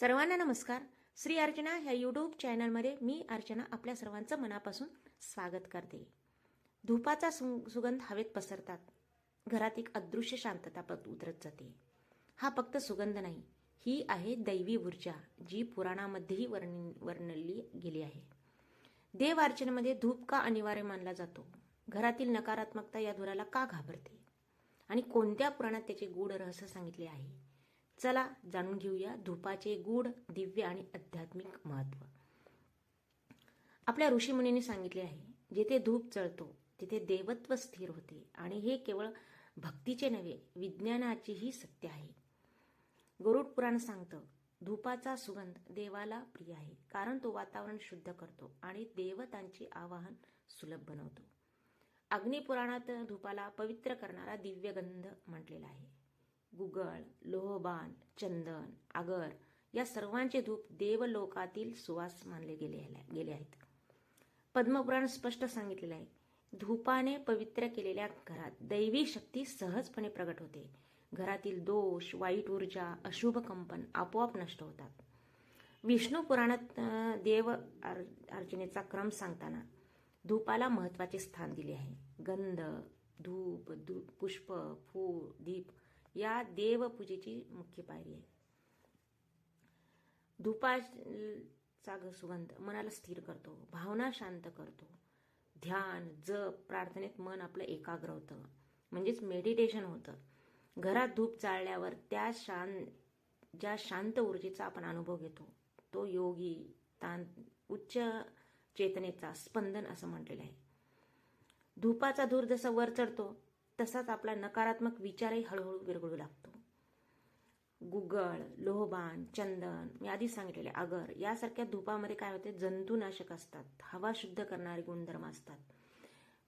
सर्वांना नमस्कार. श्री अर्चना ह्या यूट्यूब चॅनलमध्ये मी अर्चना आपल्या सर्वांचं मनापासून स्वागत करते. धुपाचा सु सुगंध हवेत पसरतात. घरात एक अदृश्य शांतता उतरत जाते. हा फक्त सुगंध नाही ही आहे दैवी ऊर्जा जी पुराणामध्येही वर्ण वर्णली गेली आहे. देव अर्चनेमध्ये धूप का अनिवार्य मानला जातो? घरातील नकारात्मकता या धुराला का घाबरते? आणि कोणत्या पुराणात त्याचे गूढ रहस्य सांगितले आहे? चला जाणून घेऊया धूपाचे गूढ दिव्य आणि आध्यात्मिक महत्त्व. आपल्या ऋषीमुनींनी सांगितले आहे जेथे धूप चळतो तिथे देवत्व स्थिर होते आणि हे केवळ भक्तीचे नव्हे विज्ञानाचेही सत्य आहे. गरुड पुराण सांगतं धूपाचा सुगंध देवाला प्रिय आहे कारण तो वातावरण शुद्ध करतो आणि देवतांचे आवाहन सुलभ बनवतो. अग्निपुराणात धूपाला पवित्र करणारा दिव्यगंध म्हटलेला आहे. गुगळ लोहबान चंदन आगर या सर्वांचे धूप देवलोकातील सुवास मानले गेले गेले आहेत. पद्मपुराण स्पष्ट सांगितलेलं आहे. धूपाने पवित्र केलेल्या घरात दैवी शक्ती सहजपणे प्रगट होते. घरातील दोष वाईट ऊर्जा अशुभ कंपन आपोआप नष्ट होतात. विष्णू पुराणात देव अर्चनेचा क्रम सांगताना धूपाला महत्त्वाचे स्थान दिले आहे. गंध धूप धूप पुष्प फूल दीप या देवपूजेची मुख्य पायरी आहे. धुपाचा ग- सुगंध मनाला स्थिर करतो भावना शांत करतो. ध्यान जप प्रार्थनेत मन आपलं एकाग्र होतं. म्हणजेच मेडिटेशन होतं. घरात धूप जाळल्यावर त्या शांत ज्या शांत ऊर्जेचा आपण अनुभव घेतो तो योगी तान उच्च चेतनेचा स्पंदन असं म्हटलेलं आहे. धूपाचा धूर जसा वर चढतो तसाच आपला नकारात्मक विचारही हळूहळू विरघळू लागतो. गुगळ लोहबान चंदन मी आधीच सांगितलेले आगर यासारख्या धूपामध्ये काय होते? जंतुनाशक असतात. हवा शुद्ध करणारे गुणधर्म असतात.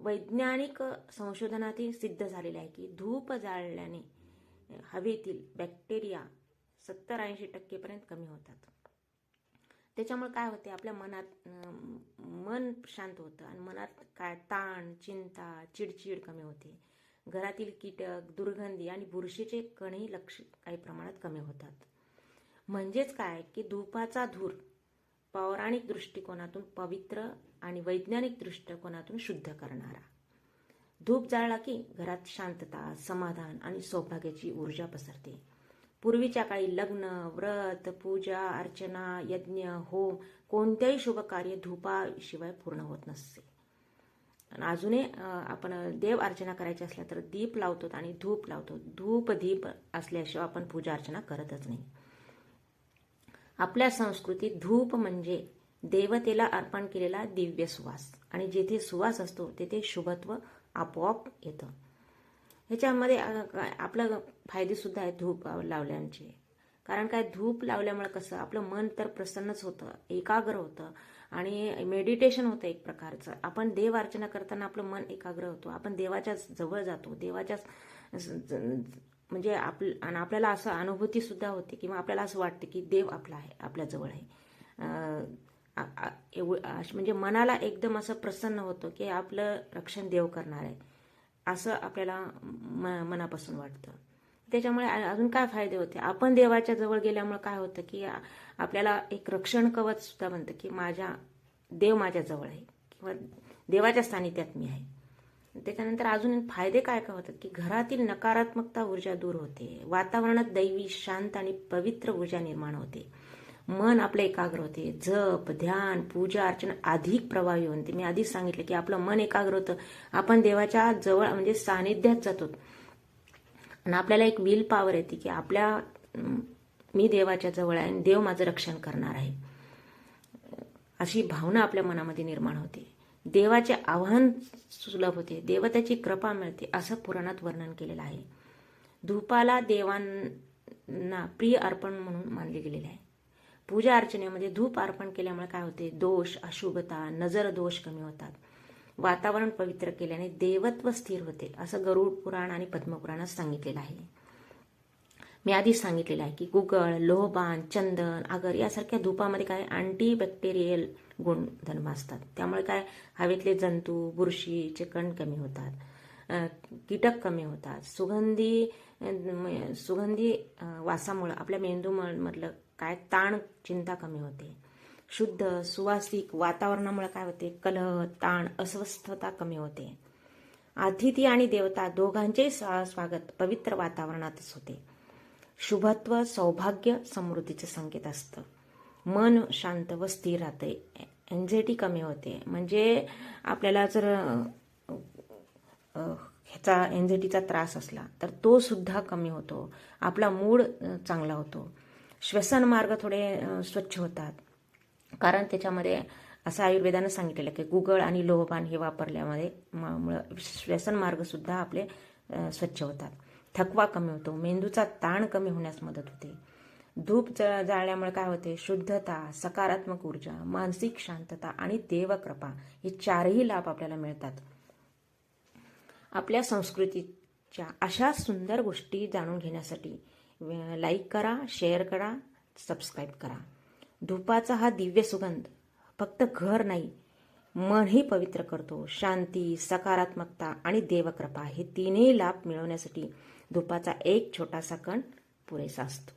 वैज्ञानिक संशोधनातही सिद्ध झालेले आहे की धूप जाळल्याने हवेतील बॅक्टेरिया सत्तर ऐंशी टक्केपर्यंत कमी होतात. त्याच्यामुळे काय होते? आपल्या मनात मन शांत होतं आणि मनात काय? ताण चिंता चिडचिड कमी होते. घरातील कीटक दुर्गंधी आणि बुरशीचे कणही लक्ष काही प्रमाणात कमी होतात. म्हणजेच काय? की धूपाचा धूर पौराणिक दृष्टिकोनातून पवित्र आणि वैज्ञानिक दृष्टिकोनातून शुद्ध करणारा. धूप जाळला की घरात शांतता समाधान आणि सौभाग्याची ऊर्जा पसरते. पूर्वीच्या काळी लग्न व्रत पूजा अर्चना यज्ञ होम कोणत्याही शुभ कार्य धूपाशिवाय पूर्ण होत नसते. आणि अजूनही आपण देव अर्चना करायची असल्या तर दीप लावतो आणि धूप लावतो. धूप दीप असल्याशिवाय आपण पूजा अर्चना करतच नाही. आपल्या संस्कृतीत धूप म्हणजे देवतेला अर्पण केलेला दिव्य सुवास. आणि जेथे सुवास असतो तेथे शुभत्व आपोआप येतं. ह्याच्यामध्ये आपलं फायदे सुद्धा आहेत धूप लावल्याचे. कारण काय धूप लावल्यामुळे कसं आपलं मन तर प्रसन्नच होतं एकाग्र होतं. आणि मेडिटेशन होतं एक प्रकारचं. आपण देव अर्चना करताना आपलं मन एकाग्र होतो. आपण देवाच्या जवळ जातो. देवाच्या ज- म्हणजे आप आणि आपल्याला असं अनुभूती सुद्धा होते किंवा आपल्याला असं वाटतं की देव आपला आहे आपल्याजवळ आहे. अं, अश- म्हणजे मनाला एकदम असं प्रसन्न होतं की आपलं रक्षण देव करणार. आहे असं आपल्याला म मनापासून वाटतं. त्याच्यामुळे अजून काय फायदे होते? आपण देवाच्या जवळ गेल्यामुळे काय होतं की आपल्याला एक रक्षण कवच सुद्धा म्हणतं की माझ्या देव माझ्याजवळ आहे किंवा देवाच्या सानिध्यात मी आहे. त्याच्यानंतर अजून फायदे काय काय होतात की घरातील नकारात्मकता ऊर्जा दूर होते वातावरणात दैवी शांत आणि पवित्र ऊर्जा निर्माण होते मन आपलं एकाग्र होते जप ध्यान पूजा अर्चना अधिक प्रभावी होते मी आधीच सांगितलं की आपलं मन एकाग्र होतं. आपण देवाच्या जवळ म्हणजे सानिध्यात जातो. आणि आपल्याला एक विल पॉवर येते की आपल्या मी देवाच्या जवळ आहे आणि देव माझं रक्षण करणार आहे. अशी भावना आपल्या मनामध्ये निर्माण होते. देवाचे आव्हान सुलभ होते. देवताची कृपा मिळते. असं पुराणात वर्णन केलेलं आहे. धूपाला देवांना प्रिय अर्पण म्हणून मानले गेलेले आहे. पूजा अर्चनेमध्ये धूप अर्पण केल्यामुळे काय होते? दोष अशुभता नजर दोष कमी होतात. वातावरण पवित्र केल्याने देवत्व स्थिर होते असं गरुड पुराण आणि पद्मपुराणात सांगितलेलं आहे. मी आधीच सांगितलेलं आहे की गुगळ लोहबान चंदन आगर यासारख्या धुपामध्ये काय अँटीबॅक्टेरियल गुणधर्म असतात. त्यामुळे काय? हवेतले जंतू बुरशीचे कण कमी होतात. कीटक कमी होतात. सुगंधी सुगंधी वासामुळं आपल्या मेंदूमधलं काय? ताण चिंता कमी होते. शुद्ध सुवासिक वातावरणामुळे काय होते? कलह ताण अस्वस्थता कमी होते. अतिथी आणि देवता दोघांचे स्वा- स्वागत पवित्र वातावरणातच होते. शुभत्व सौभाग्य समृद्धीचे संकेत असतं. मन शांत व स्थिर राहते. एन्झायटी कमी होते. म्हणजे आपल्याला जर ह्याचा एन्झायटीचा त्रास असला तर तो सुद्धा कमी होतो. आपला मूड चांगला होतो. श्वसन मार्ग थोडे स्वच्छ होतात. कारण त्याच्यामध्ये असं आयुर्वेदानं सांगितलेलं की गुगळ आणि लोहपान हे वापरल्यामध्ये म- मुळं श्वसन मार्ग सुद्धा आपले स्वच्छ होतात. थकवा कमी होतो मेंदूचा ताण कमी होण्यास मदत होते. धूप जळ जाळल्यामुळे काय होते? शुद्धता सकारात्मक ऊर्जा मानसिक शांतता आणि देवकृपा हे चारही लाभ आपल्याला मिळतात. आपल्या संस्कृतीच्या अशा सुंदर गोष्टी जाणून घेण्यासाठी लाईक करा शेअर करा सबस्क्राईब करा. धुपाचा हा दिव्य सुगंध. फक्त घर नाही मनही पवित्र करतो. शांती सकारात्मकता आणि देवकृपा हे तीनही लाभ मिळवण्यासाठी धुपाचा एक छोटासा कण पुरेसा असतो.